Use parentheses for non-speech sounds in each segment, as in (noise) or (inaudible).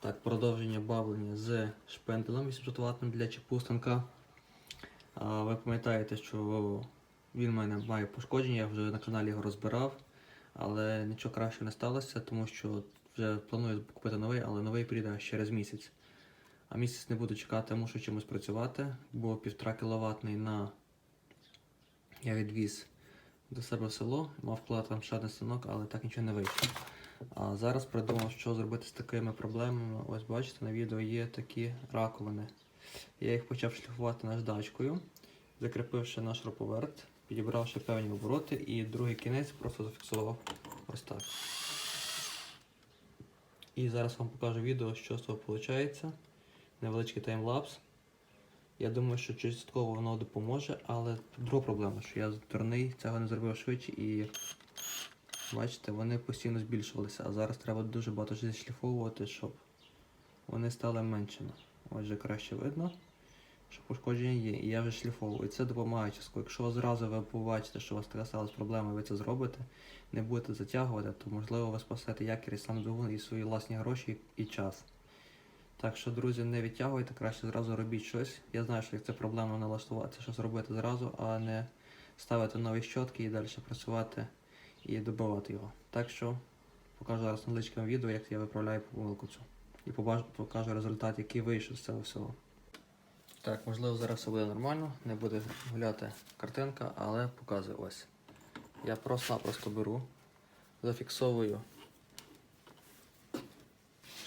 Так, продовження бавлення з шпенделем 800 Вт для чіпустанка. А, Ви пам'ятаєте, що він в мене має пошкодження, я вже на каналі його розбирав, але нічого краще не сталося, тому що вже планую купити новий, але новий прийде через місяць. А місяць не буду чекати, мушу чимось працювати, бо 1,5 кВт на я відвіз до себе в село, мав вкладати там ще один станок, але так нічого не вийшло. А зараз придумав, що зробити з такими проблемами. Ось бачите, на відео є такі раковини. Я їх почав шліфувати наждачкою, закріпивши на шуруповерт, підібравши певні обороти і другий кінець просто зафіксував ось так. І зараз вам покажу відео, що з того виходить. Невеличкий таймлапс. Я думаю, що частково воно допоможе, але друга проблема, що я дурний, цього не зробив швидше і бачите, вони постійно збільшувалися, а зараз треба дуже багато зішліфовувати, щоб вони стали меншими. Ось вже краще видно, що пошкодження є, і я вже шліфовую. Це допомагає частково. Якщо зразу ви побачите, що у вас така сталася проблема, ви це зробите, не будете затягувати, то можливо ви спасете якість сам двигун і свої власні гроші і час. Так що, друзі, не відтягуйте, краще зразу робіть щось. Я знаю, що як це проблемно налаштуватися, щось робити зразу, а не ставити нові щотки і далі працювати і добивати його. Так що покажу зараз невеличким відео, як я виправляю помилку цю. І покажу результат, який вийшов з цього всього. Так, можливо, зараз все буде нормально, не буде гуляти картинка, але показую ось. Я просто-напросто беру, зафіксовую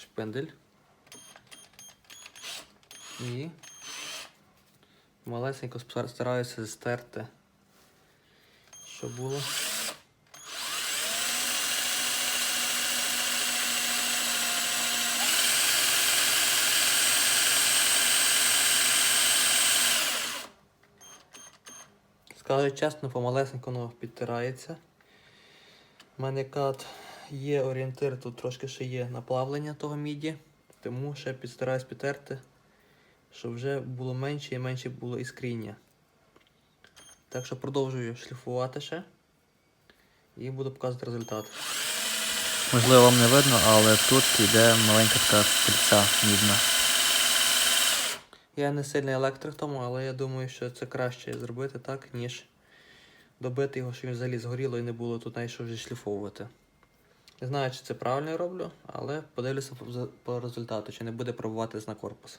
шпиндель. І малесенько стараюся стерти, що було. Скажу чесно, помалесенько воно підтирається. У мене кат є орієнтир, тут трошки ще є наплавлення того міді, тому ще підстараюсь підтерти щоб вже було менше і менше було іскріння. Так що продовжую шліфувати ще і буду показувати результат. Можливо, вам не видно, але тут йде маленька така пильця мідна. Я не сильний електрик тому, але я думаю, що це краще зробити так, ніж добити його, щоб він взагалі згоріло і не було тут навіть що вже шліфовувати. Не знаю, чи це правильно роблю, але подивлюся по, результату, чи не буде пробуватись на корпус.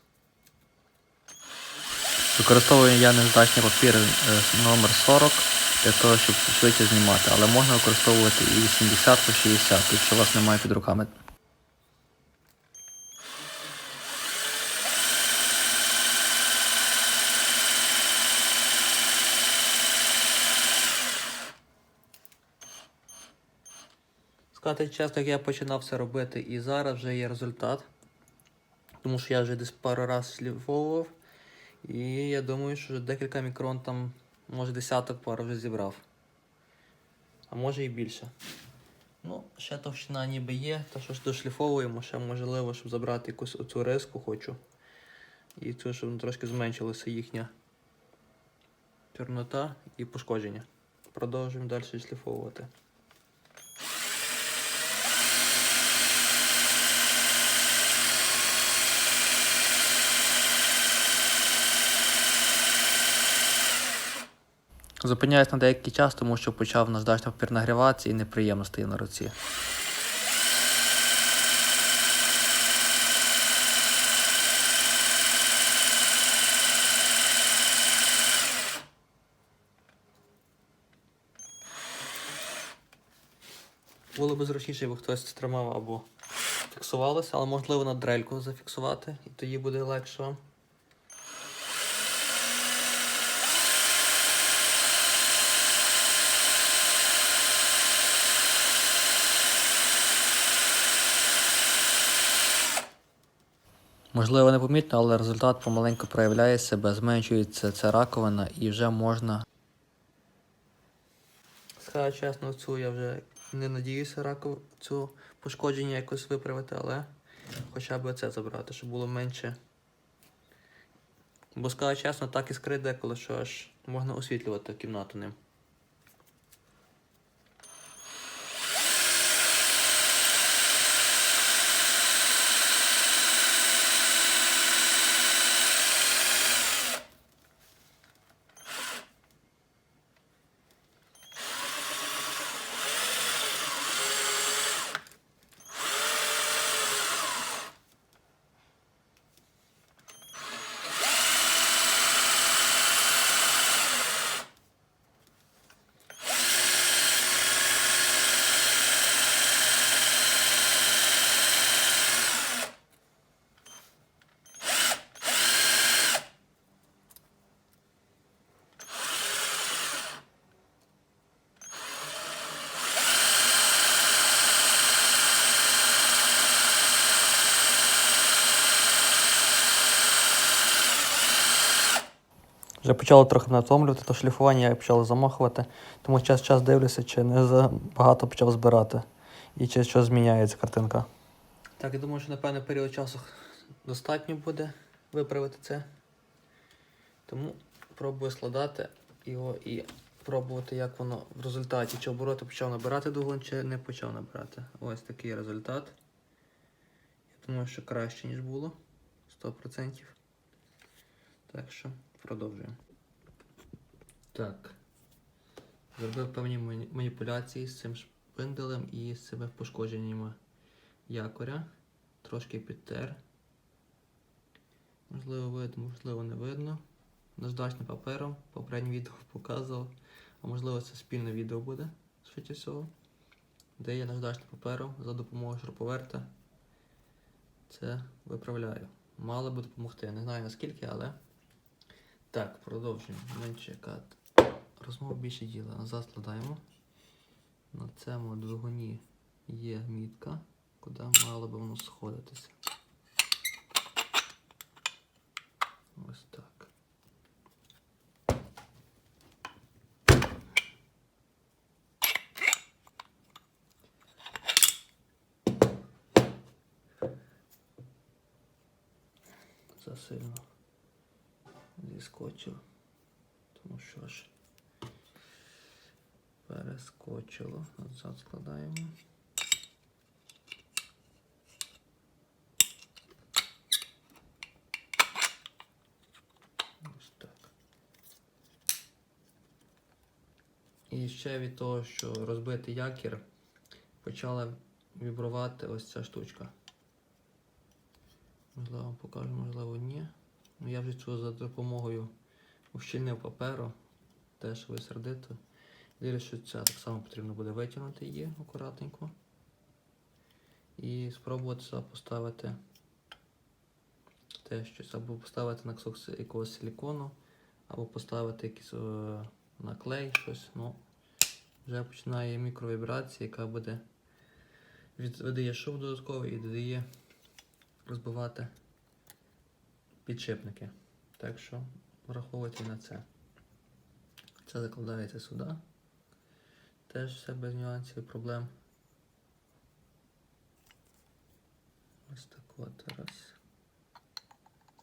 Використовую я незадачний папір е, номер 40 для того, щоб швидше знімати, але можна використовувати і 80 по 60, якщо у вас немає під руками. Сказати чесно, я починав це робити, і зараз вже є результат. Тому що я вже десь пару разів шліфовував. І я думаю, що вже декілька мікрон там, може десяток пар вже зібрав. А може і більше. Ну, ще товщина ніби є, та що ж дошліфовуємо, ще можливо, щоб забрати якусь оцю риску хочу. І цю, щоб трошки зменшилася їхня чорнота і пошкодження. Продовжуємо далі шліфовувати. Зупиняюсь на деякий час, тому що почав наждачний папір нагріватися і неприємно стає на руці. Було б зручніше, якби хтось тримав або фіксувалося, але можливо на дрельку зафіксувати, і тоді буде легше Можливо, непомітно, але результат помаленьку проявляє себе, зменшується ця раковина і вже можна Скажу чесно, цю я вже не надіюся раку цю пошкодження якось виправити, але хоча б це забрати, щоб було менше. Бо скажу чесно, так іскри деколи, що аж можна освітлювати кімнату ним. Вже почало трохи натомлювати, то шліфування я почав замахувати, тому час час дивлюся, чи не забагато почав збирати і чи що зміняється картинка. Так, я думаю, що на певний період часу достатньо буде виправити це. Тому пробую складати його і пробувати, як воно в результаті, чи обороти почав набирати дугон, чи не почав набирати. Ось такий результат. Я думаю, що краще, ніж було. 100%. Так що продовжуємо. Так. Зробив певні маніпуляції з цим шпинделем і з цими пошкодженнями якоря. Трошки підтер. Можливо, видно, можливо, не видно. Наждачним папером. Попереднє відео (laughs) показував. А можливо, це спільне відео буде, швидше всього. Де я наждачним папером за допомогою шуруповерта це виправляю. Мало би допомогти. Не знаю наскільки, але. Так, продовжуємо. Менше кат. Розмова більше діла. Назад складаємо. На цьому двигуні є мітка, куди мало би воно сходитися. Ось так. Засильно зіскочив, тому що ж перескочило. Назад складаємо. Ось так. І ще від того, що розбитий якір, почала вібрувати ось ця штучка. Можливо, покажу, можливо, ні. Ну, я вже цього за допомогою ущільнив паперу, теж ви сердито. Дивлюсь, що це так само потрібно буде витягнути її акуратненько. І спробувати поставити те щось, або поставити на кусок якогось силікону, або поставити якийсь е, на клей щось. Ну, вже починає мікровібрація, яка буде від, видає шум додатковий і додає розбивати підшипники. Так що враховуйте на це. Це закладається сюди. Теж все без нюансів і проблем. Ось так от раз.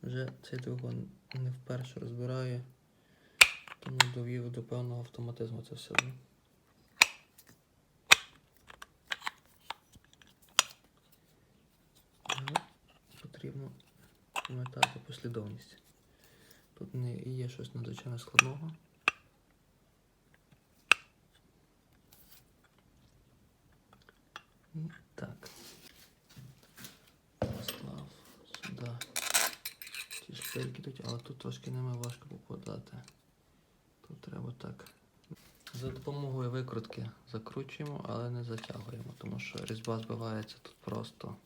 Вже цей двигун не вперше розбираю, тому довів до певного автоматизму це все. Потрібно пам'ятати послідовність. Тут не є щось надзвичайно складного. Так. Послав сюди. Ці шпильки тут, але тут трошки ними важко попадати. Тут треба так. За допомогою викрутки закручуємо, але не затягуємо, тому що різьба збивається тут просто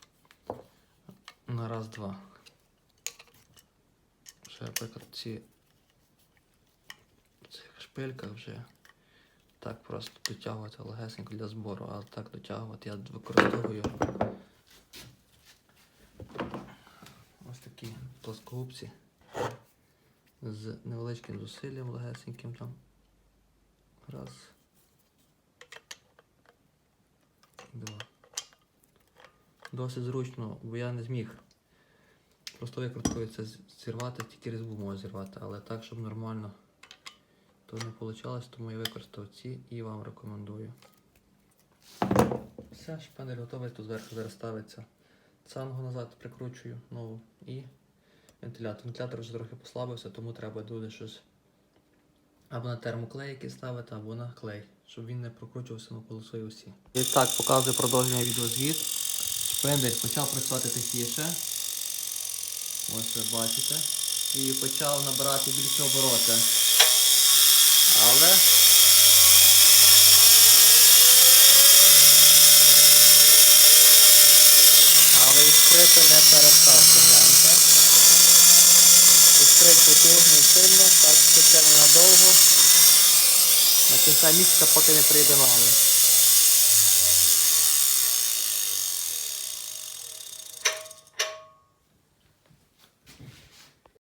на раз-два. Ще, наприклад, ці цих шпильках вже так просто дотягувати легесенько для збору, а так дотягувати я використовую ось такі плоскогубці з невеличким зусиллям легесеньким там. Раз. Два. Досить зручно, бо я не зміг просто викруткою це зірвати, тільки різьбу можу зірвати, але так, щоб нормально то не вийшло, тому я використав ці і вам рекомендую. Все, шпанель готовий, тут зверху зараз ставиться. Цангу назад прикручую нову і вентилятор. Вентилятор вже трохи послабився, тому треба буде щось або на термоклей який ставити, або на клей, щоб він не прокручувався на полосої осі. І так, показую продовження відеозвіт. Шпиндель почав працювати тихіше. Ось ви бачите. І почав набирати більше обороти. Але Але іскрити не перестав погляньте. Іскрить потужно і сильно, так що це ненадовго. На кінця місяця поки не прийде новий.